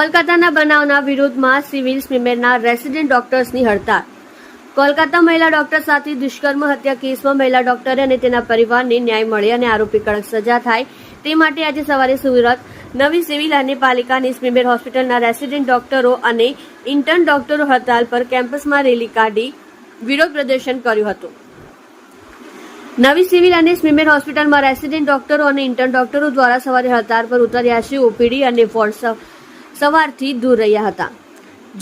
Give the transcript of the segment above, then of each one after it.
કોલકાતાના બનાવના વિરોધમાં સિવિલ સ્મીમેરના રેસિડેન્ટ ડોક્ટર્સની હડતાળ. કોલકાતા મહિલા ડોક્ટર સાથે દુષ્કર્મ હત્યા કેસમાં મહિલા ડોક્ટરે અને તેના પરિવારને ન્યાય મળે અને આરોપી કડક સજા થાય તે માટે આજે સવારે સુરત નવી સિવિલ અને પાલિકાની સ્મીમેર હોસ્પિટલના રેસિડેન્ટ ડોક્ટરો અને ઇન્ટર્ન ડોક્ટરો હડતાલ પર કેમ્પસમાં રેલી કાઢી વિરોધ પ્રદર્શન કર્યું હતું. નવી સિવિલ અને સ્મીમેર હોસ્પિટલમાં રેસિડેન્ટ ડોક્ટરો અને ઇન્ટર્ન ડોક્ટરો દ્વારા સવારે હડતાળ પર ઉતર્યા છે. ઓપીડી અને વોર્ડ સવારથી દૂર રહ્યા હતા.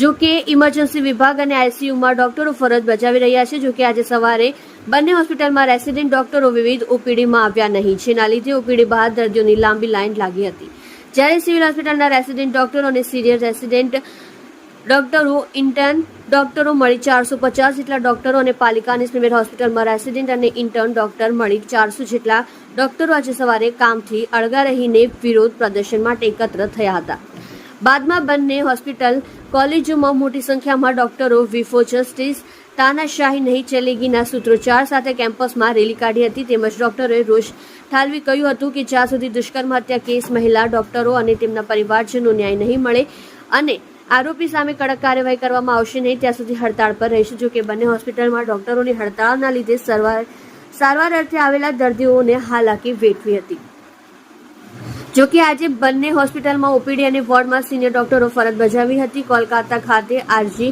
જો કે ઇમરજન્સી વિભાગ અને આઈસીયુમાં ડોક્ટરો ફરજ બજાવી રહ્યા છે, જો કે આજે સવારે બંને હોસ્પિટલમાં રેસિડેન્ટ ડોક્ટરો વિવિધ ઓપીડીમાં આવ્યા નહીં. જેના લીધે ઓપીડી બહાર દર્દીઓની લાંબી લાઇન લાગી હતી. જ્યારે સિવિલ હોસ્પિટલના રેસિડેન્ટ ડોક્ટરો અને સિનિયર રેસિડેન્ટ ડોક્ટરો ઇન્ટર્ન ડોક્ટરો મળી ચારસો પચાસ જેટલા ડોક્ટરો અને પાલિકાની સ્મીમેર હોસ્પિટલમાં રેસિડેન્ટ અને ઇન્ટર્ન ડોક્ટર મળી ચારસો જેટલા ડોક્ટરો આજે સવારે કામથી અળગા રહીને વિરોધ પ્રદર્શન માટે એકત્ર થયા હતા. બાદમાં બંને હોસ્પિટલ કોલેજોમાં મોટી સંખ્યામાં ડોક્ટરો, વિફો જસ્ટિસ, તાનાશાહી નહીં ચલેગીના સૂત્રોચ્ચાર સાથે કેમ્પસમાં રેલી કાઢી હતી. તેમજ ડોક્ટરોએ રોષ ઠાલવી કહ્યું હતું કે જ્યાં સુધી દુષ્કર્મ હત્યા કેસ મહિલા ડોક્ટરો અને તેમના પરિવારજનો ન્યાય નહીં મળે અને આરોપી સામે કડક કાર્યવાહી કરવામાં આવશે નહીં, ત્યાં સુધી હડતાળ પર રહેશે. જો કે બંને હોસ્પિટલમાં ડોક્ટરોની હડતાળના લીધે સારવાર સારવાર અર્થે આવેલા દર્દીઓને હાલાકી વેઠવી હતી. જો કે આજે બંને હોસ્પિટલમાં ઓપીડી અને વોર્ડમાં સિનિયર ડોક્ટરો ફરજ બજાવી હતી. કોલકાતા ખાતે આરજી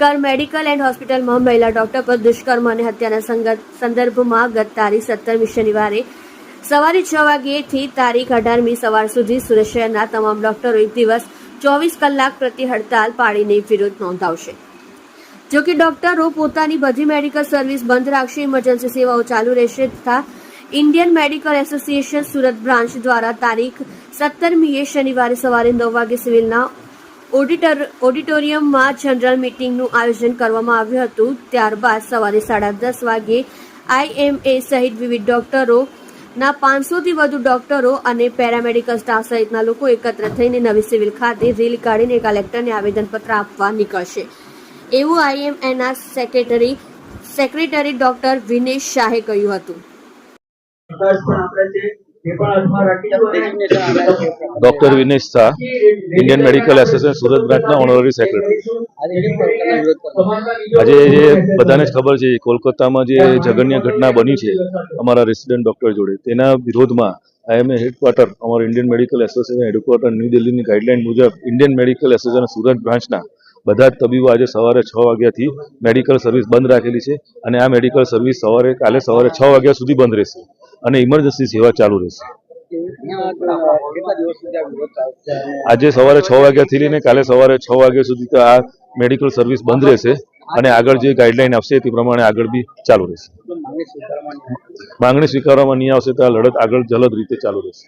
કર મેડિકલ એન્ડ હોસ્પિટલમાં મહિલા ડોક્ટર પર દુષ્કર્મ અને હત્યાના સંગત, સંદર્ભમાં ગત તારીખ સત્તરમી શનિવારે સવારે છ વાગ્યેથી તારીખ અઢારમી સવાર સુધી સુરત શહેરના તમામ ડોક્ટરો એક દિવસ ચોવીસ કલાક પ્રતિ હડતાલ પાડીને વિરોધ નોંધાવશે. જો કે ડોક્ટરો પોતાની બધી મેડિકલ સર્વિસ બંધ રાખશે, ઇમરજન્સી સેવાઓ ચાલુ રહેશે તથા Indian medical association Surat branch દ્વારા તારીખ સત્તરમીએ શનિવારે સવારે નવ વાગે સિવિલના ઓડિટર, ઓડિટોરિયમમાં જનરલ મીટિંગનું આયોજન કરવામાં આવ્યું હતું. ત્યારબાદ સવારે સાડા દસ વાગે આઈએમએ સહિત વિવિધ ડોક્ટરોના પાંચસોથી વધુ ડોક્ટરો અને પેરામેડિકલ સ્ટાફ સહિતના લોકો એકત્ર થઈને નવી સિવિલ ખાતે રેલી કાઢીને કલેક્ટરને આવેદનપત્ર આપવા નીકળશે. એવું આઈએમએના સેક્રેટરી સેક્રેટરી ડોક્ટર વિનેશ શાહે કહ્યું હતું. Doctor Vinesh Shah Indian medical association Surat બ્રાન્ચના ઓનરરી સેક્રેટરી આજે જે બધાને જ ખબર છે, કોલકાતામાં જે જઘન્ય ઘટના બની છે, અમારા રેસિડેન્ટ ડોક્ટર જોડે, તેના વિરોધમાં આઈએમએ હેડક્વાર્ટર અમારા Indian medical association headquarter new દિલ્હીની ગાઈડલાઇન મુજબ ઇન્ડિયન મેડિકલ એસોસિએશન સુરત બ્રાન્ચના બધા જ તબીબો આજે સવારે છ વાગ્યાથી મેડિકલ સર્વિસ બંધ રાખેલી છે અને આ મેડિકલ સર્વિસ સવારે, કાલે સવારે છ વાગ્યા સુધી બંધ રહેશે અને ઇમરજન્સી સેવા ચાલુ રહેશે. આજે સવારે છ વાગ્યાથી લઈને કાલે સવારે છ વાગ્યા સુધી તો આ મેડિકલ સર્વિસ બંધ રહેશે અને આગળ જે ગાઈડલાઈન આવશે તે પ્રમાણે આગળ બી ચાલુ રહેશે. માંગણી સ્વીકારવામાં નહીં આવશે તો આ લડત આગળ જલદ રીતે ચાલુ રહેશે.